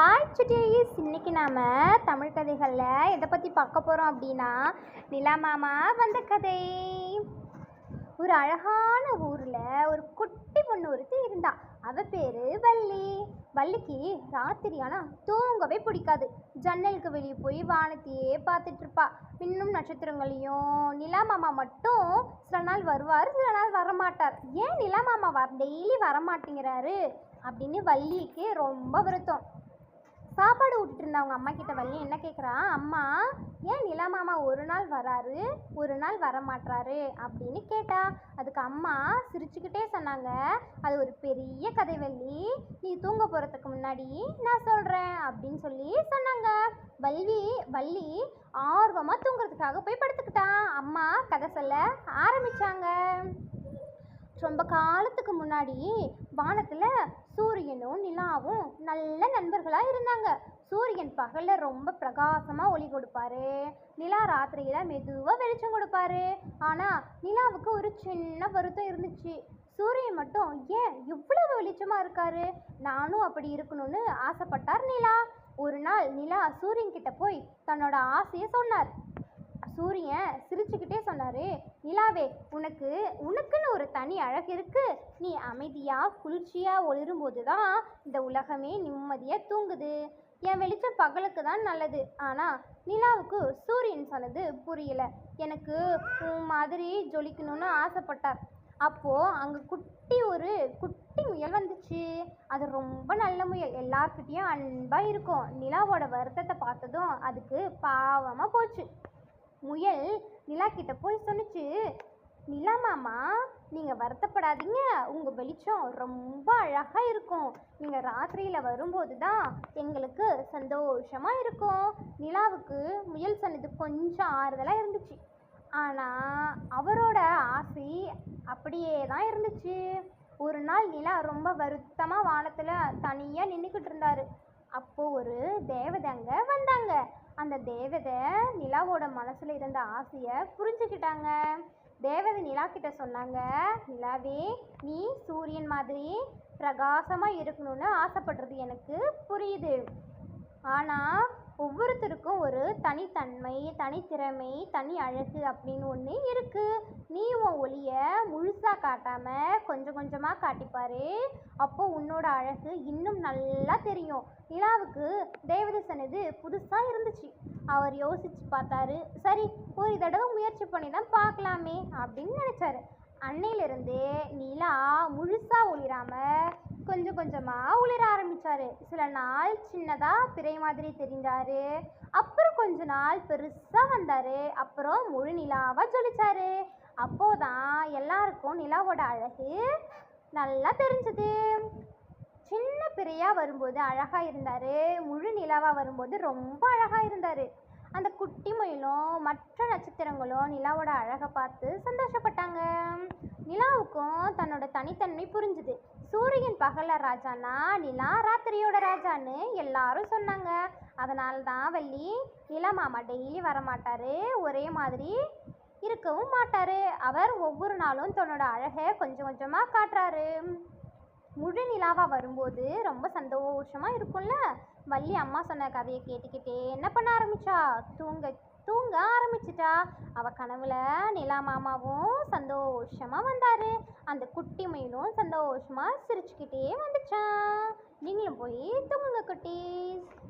Hi சுட்டீஸ். இன்றைக்கி நாம் தமிழ் கதைகளில் எதை பற்றி பார்க்க போகிறோம் அப்படின்னா நிலா மாமா வந்த கதை. ஒரு அழகான ஊரில் ஒரு குட்டி பொண்ணு ஒருத்தி இருந்தா. அவ பேர் வள்ளி. வள்ளிக்கு ராத்திரி ஆனால் தூங்கவே பிடிக்காது. ஜன்னலுக்கு வெளியே போய் வானத்தையே பார்த்துட்ருப்பா இன்னும் நட்சத்திரங்களையும் நிலா மாமா மட்டும் சில நாள் வருவார் சில நாள் வரமாட்டார். ஏன் நிலா மாமா வர டெய்லி வரமாட்டேங்கிறாரு? அப்படின்னு வள்ளிக்கு ரொம்ப வருத்தம். சாப்பாடு விட்டுட்டு இருந்த அவங்க அம்மா கிட்ட வள்ளி என்ன கேட்குறா அம்மா ஏன் நிலா மாமா ஒரு நாள் வராரு? ஒரு நாள் வர மாட்றாரு அப்படின்னு கேட்டா. அதுக்கு அம்மா சிரிச்சுக்கிட்டே சொன்னாங்க. அது ஒரு பெரிய கதை வள்ளி. நீ தூங்க போகிறதுக்கு முன்னாடி நான் சொல்கிறேன் அப்படின்னு சொல்லி சொன்னாங்க. வள்ளி வள்ளி ஆர்வமாக தூங்குறதுக்காக போய் படுத்துக்கிட்டா. அம்மா கதை சொல்ல ஆரம்பிச்சாங்க. ரொம்ப காலத்துக்கு முன்னாடி வானத்தில் சூரியனும் நிலாவும் நல்ல நண்பர்களாக இருந்தாங்க. சூரியன் பகலில் ரொம்ப பிரகாசமாக ஒளி கொடுப்பாரு. நிலா ராத்திரியில் மெதுவாக வெளிச்சம் கொடுப்பாரு. ஆனால் நிலாவுக்கு ஒரு சின்ன வருத்தம் இருந்துச்சு. சூரியன் மட்டும் ஏன் இவ்வளவு வெளிச்சமாக இருக்காரு? நானும் அப்படி இருக்கணும்னு ஆசைப்பட்டார் நிலா. ஒரு நாள் நிலா சூரியன் கிட்ட போய் தன்னோட ஆசையை சொன்னார். சூரியன் சிரிச்சுக்கிட்டே சொன்னாரு நிலாவே உனக்கு உனக்குன்னு ஒரு தனி அழகு இருக்கு. நீ அமைதியா குளிர்ச்சியா ஒளிரும்போது தான் இந்த உலகமே நிம்மதியா தூங்குது. என் வெளிச்சம் பகலுக்கு தான் நல்லது. ஆனால் நிலாவுக்கு சூரியன் சொன்னது புரியல. எனக்கு உன் மாதிரி ஜொலிக்கணும்னு ஆசைப்பட்டார். அப்போது அங்கே குட்டி ஒரு குட்டி முயல் வந்துச்சு. அது ரொம்ப நல்ல முயல். எல்லார்கிட்டேயும் அன்பாக இருக்கும். நிலாவோட வருத்தத்தை பார்த்ததும் அதுக்கு பாவமாக போச்சு. முயல் நிலா கிட்ட போய் சொன்னுச்சு. நிலா மாமா நீங்கள் வருத்தப்படாதீங்க. உங்கள் வெளிச்சம் ரொம்ப அழகாக இருக்கும். நீங்கள் ராத்திரியில் வரும்போது தான் எங்களுக்கு சந்தோஷமாக இருக்கும். நிலாவுக்கு முயல் சொன்னது கொஞ்சம் ஆறுதலாக இருந்துச்சு. ஆனால் அவரோட ஆசை அப்படியே தான் இருந்துச்சு. ஒரு நாள் நிலா ரொம்ப வருத்தமாக வானத்தில் தனியாக நின்றுக்கிட்டு இருந்தார். அப்போது ஒரு தேவதை வந்தாங்க. அந்த தேவதை நிலாவோட மனசில் இருந்த ஆசையை புரிஞ்சுக்கிட்டாங்க. தேவதை நிலா கிட்ட சொன்னாங்க நிலாவே நீ சூரியன் மாதிரி பிரகாசமாக இருக்கணும்னு ஆசைப்படுறது எனக்கு புரியுது. ஆனால் ஒவ்வொருத்தருக்கும் ஒரு தனித்தன்மை தனித்திறமை தனி அழகு அப்படின்னு ஒன்று இருக்குது நீ உன் ஒளிய முழுசாக காட்டாமல் கொஞ்சம் கொஞ்சமாக காட்டிப்பார். அப்போ உன்னோட அழகு இன்னும் நல்லா தெரியும். நிலாவுக்கு தேவதை இது புதுசாக இருந்துச்சு. அவர் யோசிச்சு பார்த்தாரு. சரி ஒரு தடவை முயற்சி பண்ணி தான் பார்க்கலாமே அப்படின்னு நினச்சாரு. அன்னையிலிருந்து நிலா முழுசாக ஒளிராமல் கொஞ்சம் கொஞ்சமாக ஒளிர ஆரம்பித்தார் சில நாள் சின்னதாக பிறை மாதிரி தெரிந்தார் அப்புறம் கொஞ்ச நாள் பெருசாக வந்தார். அப்புறம் முழு நிலாவாக ஜொலிச்சாரு. அப்போதான் எல்லாருக்கும் நிலாவோட அழகு நல்லா தெரிஞ்சது. சின்ன பிறையாக வரும்போது அழகாக இருந்தார். முழு நிலாவாக வரும்போது ரொம்ப அழகாக இருந்தார். அந்த குட்டி மயிலும் மற்ற நட்சத்திரங்களும் நிலாவோட அழகை பார்த்து சந்தோஷப்பட்டாங்க. நிலாவுக்கும் தன்னோட தனித்தன்மை புரிஞ்சுது. சூரியன் பகல ராஜானா நிலா ராத்திரியோட ராஜான்னு எல்லாரும் சொன்னாங்க. அதனால தான் வள்ளி நிலா மாமா டெய்லி வரமாட்டாரு. ஒரே மாதிரி இருக்கவும் மாட்டாரு. அவர் ஒவ்வொரு நாளும் தன்னோட அழகை கொஞ்சம் கொஞ்சமாக காட்டுறாரு. முழு நிலாவாக வரும்போது ரொம்ப சந்தோஷமாக இருக்கும்ல? வள்ளி அம்மா சொன்ன கதையை கேட்டுக்கிட்டே என்ன பண்ண ஆரம்பிச்சா? தூங்க தூங்க ஆரம்பிச்சிட்டா. அவ கனவுல நிலா மாமாவும் சந்தோஷமா வந்தாரு. அந்த குட்டி மயிலும் சந்தோஷமா சிரிச்சுக்கிட்டே வந்துச்சான் நீங்களும் போய் தூங்குங்க குட்டீஸ்.